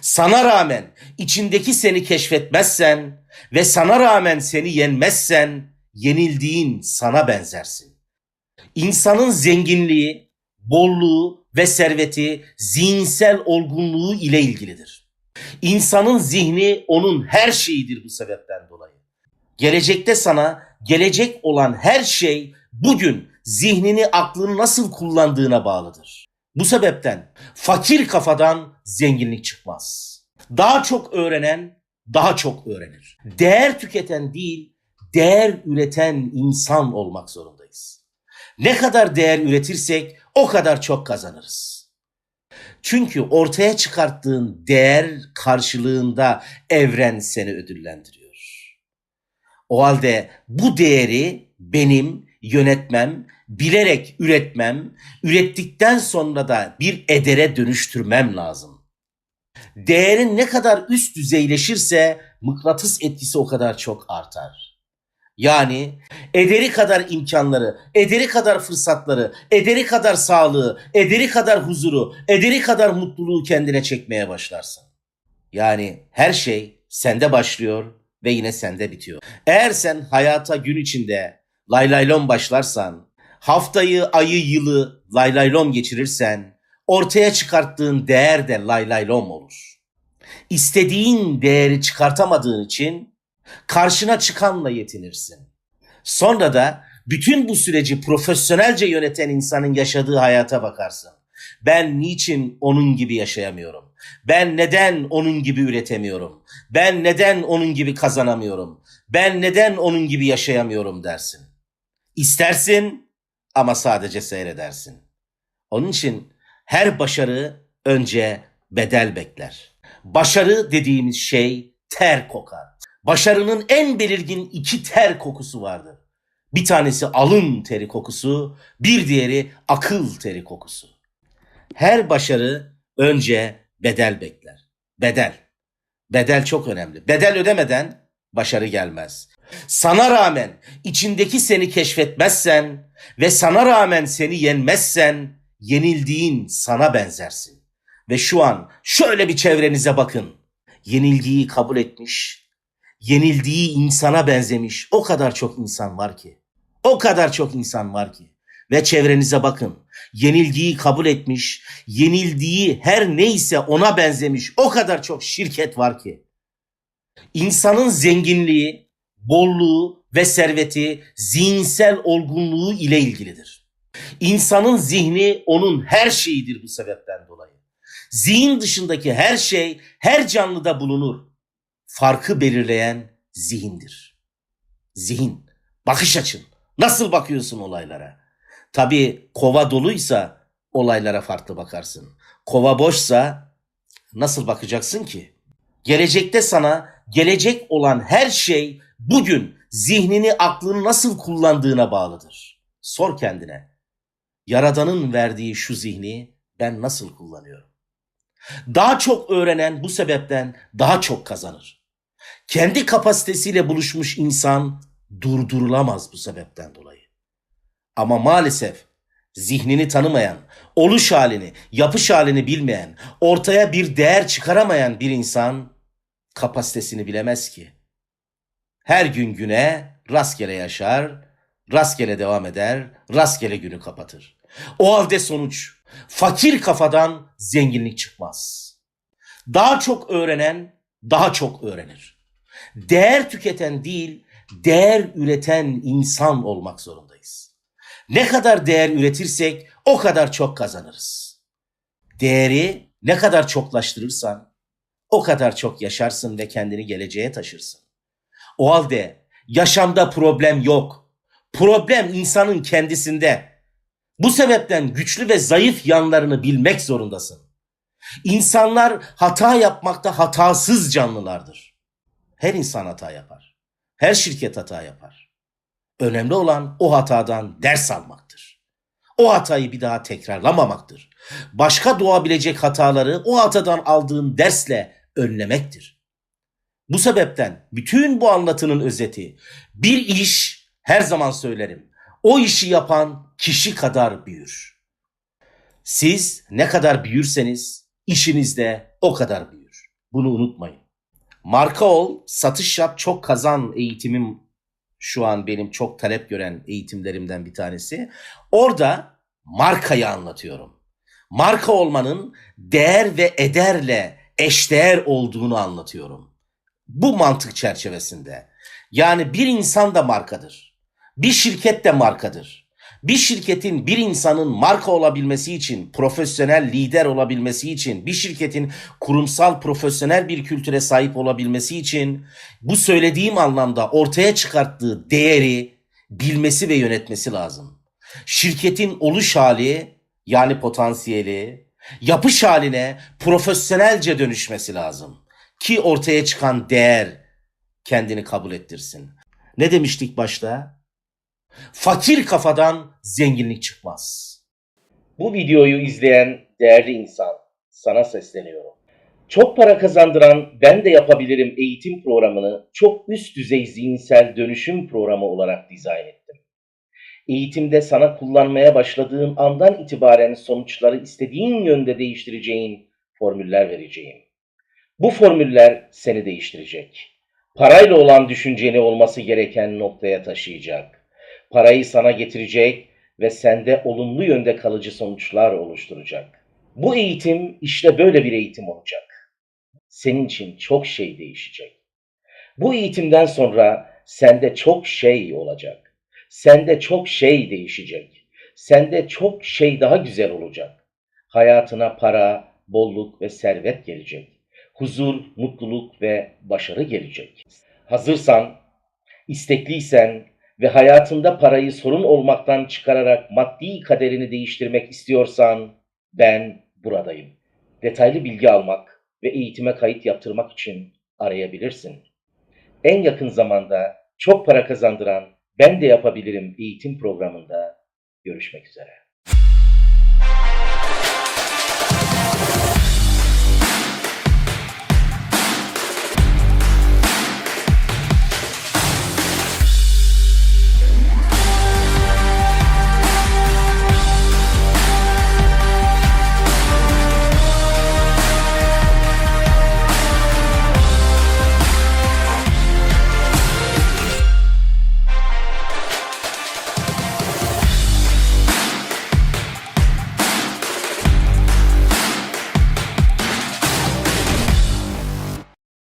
Sana rağmen içindeki seni keşfetmezsen ve sana rağmen seni yenmezsen yenildiğin sana benzersin. İnsanın zenginliği, bolluğu ve serveti zihinsel olgunluğu ile ilgilidir. İnsanın zihni onun her şeyidir bu sebepten dolayı. Gelecekte sana gelecek olan her şey bugün zihnini aklını nasıl kullandığına bağlıdır. Bu sebepten fakir kafadan zenginlik çıkmaz. Daha çok öğrenen daha çok öğrenir. Değer tüketen değil, değer üreten insan olmak zorundayız. Ne kadar değer üretirsek o kadar çok kazanırız. Çünkü ortaya çıkarttığın değer karşılığında evren seni ödüllendiriyor. O halde bu değeri benim yönetmem, bilerek üretmem, ürettikten sonra da bir edere dönüştürmem lazım. Değerin ne kadar üst düzeyleşirse mıknatıs etkisi o kadar çok artar. Yani ederi kadar imkanları, ederi kadar fırsatları, ederi kadar sağlığı, ederi kadar huzuru, ederi kadar mutluluğu kendine çekmeye başlarsın. Yani her şey sende başlıyor ve yine sende bitiyor. Eğer sen hayata gün içinde laylaylon başlarsan, haftayı, ayı, yılı laylaylon geçirirsen, ortaya çıkarttığın değer de laylaylon olur. İstediğin değeri çıkartamadığın için karşına çıkanla yetinirsin. Sonra da bütün bu süreci profesyonelce yöneten insanın yaşadığı hayata bakarsın. Ben niçin onun gibi yaşayamıyorum? Ben neden onun gibi üretemiyorum? Ben neden onun gibi kazanamıyorum? Ben neden onun gibi yaşayamıyorum dersin. İstersin ama sadece seyredersin. Onun için her başarı önce bedel bekler. Başarı dediğimiz şey ter kokar. Başarının en belirgin iki ter kokusu vardır. Bir tanesi alın teri kokusu, bir diğeri akıl teri kokusu. Her başarı önce bedel bekler. Bedel. Bedel çok önemli. Bedel ödemeden başarı gelmez. Sana rağmen içindeki seni keşfetmezsen ve sana rağmen seni yenmezsen yenildiğin sana benzersin. Ve şu an şöyle bir çevrenize bakın. Yenilgiyi kabul etmiş, yenildiği insana benzemiş o kadar çok insan var ki. O kadar çok insan var ki. Ve çevrenize bakın. Yenilgiyi kabul etmiş, yenildiği her neyse ona benzemiş o kadar çok şirket var ki. İnsanın zenginliği, bolluğu ve serveti zihinsel olgunluğu ile ilgilidir. İnsanın zihni onun her şeyidir bu sebepten dolayı. Zihin dışındaki her şey her canlıda bulunur. Farkı belirleyen zihindir. Zihin, bakış açın. Nasıl bakıyorsun olaylara? Tabii kova doluysa olaylara farklı bakarsın. Kova boşsa nasıl bakacaksın ki? Gelecekte sana gelecek olan her şey bugün zihnini, aklını nasıl kullandığına bağlıdır. Sor kendine. Yaradanın verdiği şu zihni ben nasıl kullanıyorum? Daha çok öğrenen bu sebepten daha çok kazanır. Kendi kapasitesiyle buluşmuş insan durdurulamaz bu sebepten dolayı. Ama maalesef zihnini tanımayan, oluş halini, yapış halini bilmeyen, ortaya bir değer çıkaramayan bir insan kapasitesini bilemez ki. Her gün güne rastgele yaşar, rastgele devam eder, rastgele günü kapatır. O halde sonuç fakir kafadan zenginlik çıkmaz. Daha çok öğrenen daha çok öğrenir. Değer tüketen değil, değer üreten insan olmak zorundayız. Ne kadar değer üretirsek o kadar çok kazanırız. Değeri ne kadar çoklaştırırsan o kadar çok yaşarsın ve kendini geleceğe taşırsın. O halde yaşamda problem yok. Problem insanın kendisinde. Bu sebepten güçlü ve zayıf yanlarını bilmek zorundasın. İnsanlar hata yapmakta hatasız canlılardır. Her insan hata yapar. Her şirket hata yapar. Önemli olan o hatadan ders almaktır. O hatayı bir daha tekrarlamamaktır. Başka doğabilecek hataları o hatadan aldığın dersle önlemektir. Bu sebepten bütün bu anlatının özeti bir iş her zaman söylerim. O işi yapan kişi kadar büyür. Siz ne kadar büyürseniz işinizde o kadar büyür. Bunu unutmayın. Marka ol, satış yap, çok kazan eğitimim şu an benim çok talep gören eğitimlerimden bir tanesi. Orada markayı anlatıyorum. Marka olmanın değer ve ederle eşdeğer olduğunu anlatıyorum. Bu mantık çerçevesinde. Yani bir insan da markadır. Bir şirket de markadır. Bir şirketin, bir insanın marka olabilmesi için, profesyonel lider olabilmesi için, bir şirketin kurumsal profesyonel bir kültüre sahip olabilmesi için bu söylediğim anlamda ortaya çıkarttığı değeri bilmesi ve yönetmesi lazım. Şirketin oluş hali yani potansiyeli, yapış haline profesyonelce dönüşmesi lazım. Ki ortaya çıkan değer kendini kabul ettirsin. Ne demiştik başta? Fakir kafadan zenginlik çıkmaz. Bu videoyu izleyen değerli insan, sana sesleniyorum. Çok para kazandıran Ben de Yapabilirim eğitim programını çok üst düzey zihinsel dönüşüm programı olarak dizayn ettim. Eğitimde sana kullanmaya başladığın andan itibaren sonuçları istediğin yönde değiştireceğin formüller vereceğim. Bu formüller seni değiştirecek. Parayla olan düşünceni olması gereken noktaya taşıyacak. Parayı sana getirecek ve sende olumlu yönde kalıcı sonuçlar oluşturacak. Bu eğitim işte böyle bir eğitim olacak. Senin için çok şey değişecek. Bu eğitimden sonra sende çok şey olacak. Sende çok şey değişecek. Sende çok şey daha güzel olacak. Hayatına para, bolluk ve servet gelecek. Huzur, mutluluk ve başarı gelecek. Hazırsan, istekliysen ve hayatında parayı sorun olmaktan çıkararak maddi kaderini değiştirmek istiyorsan ben buradayım. Detaylı bilgi almak ve eğitime kayıt yaptırmak için arayabilirsin. En yakın zamanda çok para kazandıran Ben de Yapabilirim eğitim programında görüşmek üzere.